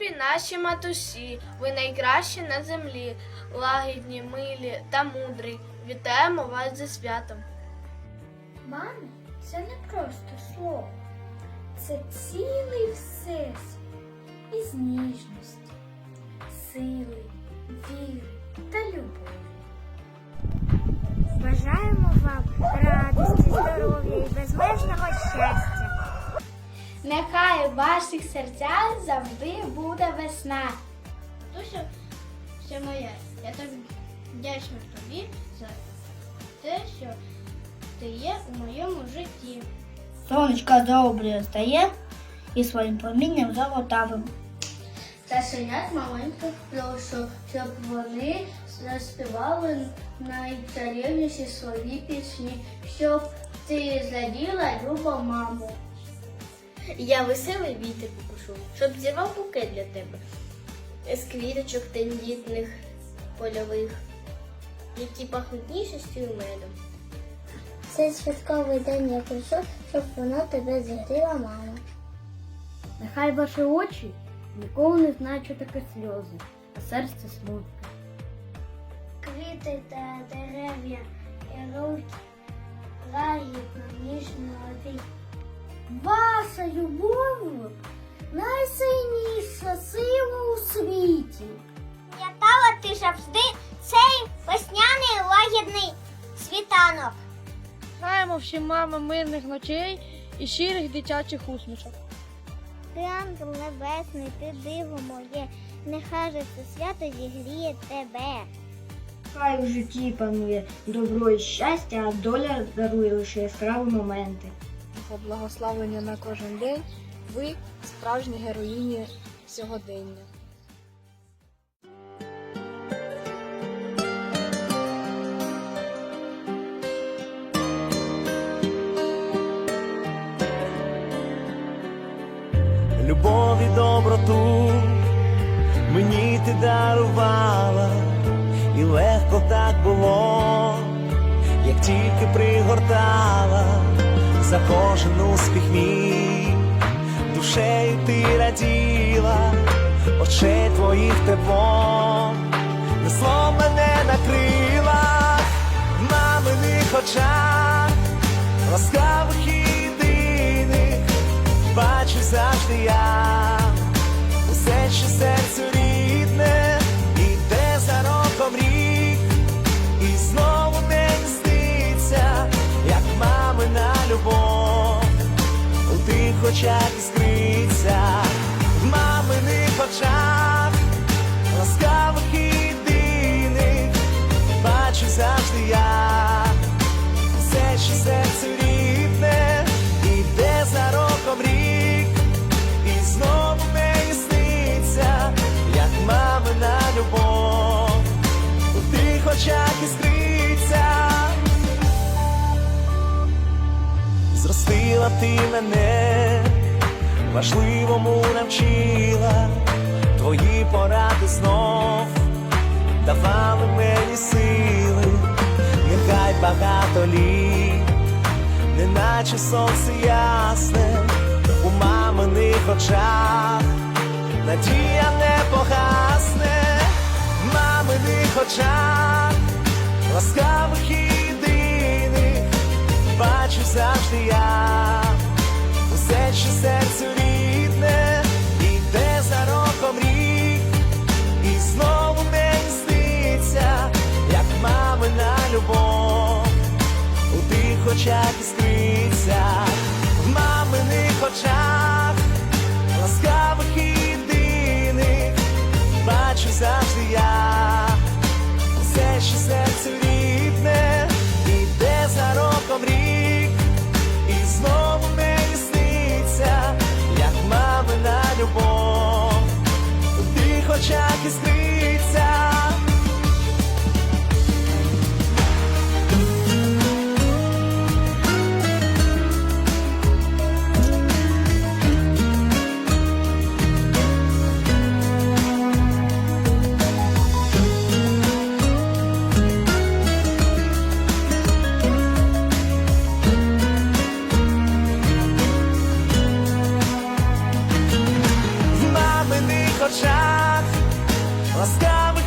Любі наші матусі, ви найкращі на землі, лагідні, милі та мудрі. Вітаємо вас зі святом. Мама це не просто слово, це цілий всесвіт І ніжності, Нехай у ваших серцях завжди буде весна. Душа все моя. Я так вдячна тобі за те, що ти є у моєму житті. Сонечко добре стає і своїм промінням золотавим. Пташенят маленьких прошу, щоб вони заспівали найчарівніші свої пісні, щоб ти зраділа, люба мамо. Я веселий вітер попрошу, щоб зірвав букет для тебе. З квіточок тендітних польових, які пахнуть ніжністю і медом. Цей святковий день я прошу, щоб воно тебе зігріла мама. Нехай ваші очі ніколи не знають, що таке сльози, а серце смутне. Квіти та дерев'я і руки лагідно, ніжно обій. Ваша любов найсильніша сила у світі. Пам'ятала ти завжди цей весняний лагідний світанок. Знаємо всім мами мирних ночей і щирих дитячих усмішок. Ти ангел небесний, ти диво моє, нехай же це свято зігріє тебе. Хай у житті панує добро і щастя, а доля дарує лише яскраві моменти. За благословення на кожен день ви справжні героїні сьогодення. любов і доброту мені ти дарувала, і легко так було, як тільки пригортала за кожен успіх мій, душею ти раділа, очей твоїх тепло, несло мене на крилах, в маминих очах, ласкавих і єдиних бачу завжди я. Усе, що очах іскриться, в маминих очах, ласкавих єдиних, бачу завжди я все, що серцю рідне, іде за роком рік, і знову мені сниться, як мамина любов, у тих очах іскриться. Зростила ти мене, важливому навчила, твої поради знов. Давали мені сили, нехай багато літ, неначе сонце ясне у маминих очах, надія не погасне, в маминих очах, ласкавих єдиних, бачу завжди я, очах іскриться, в маминих очах, так, ласкаво.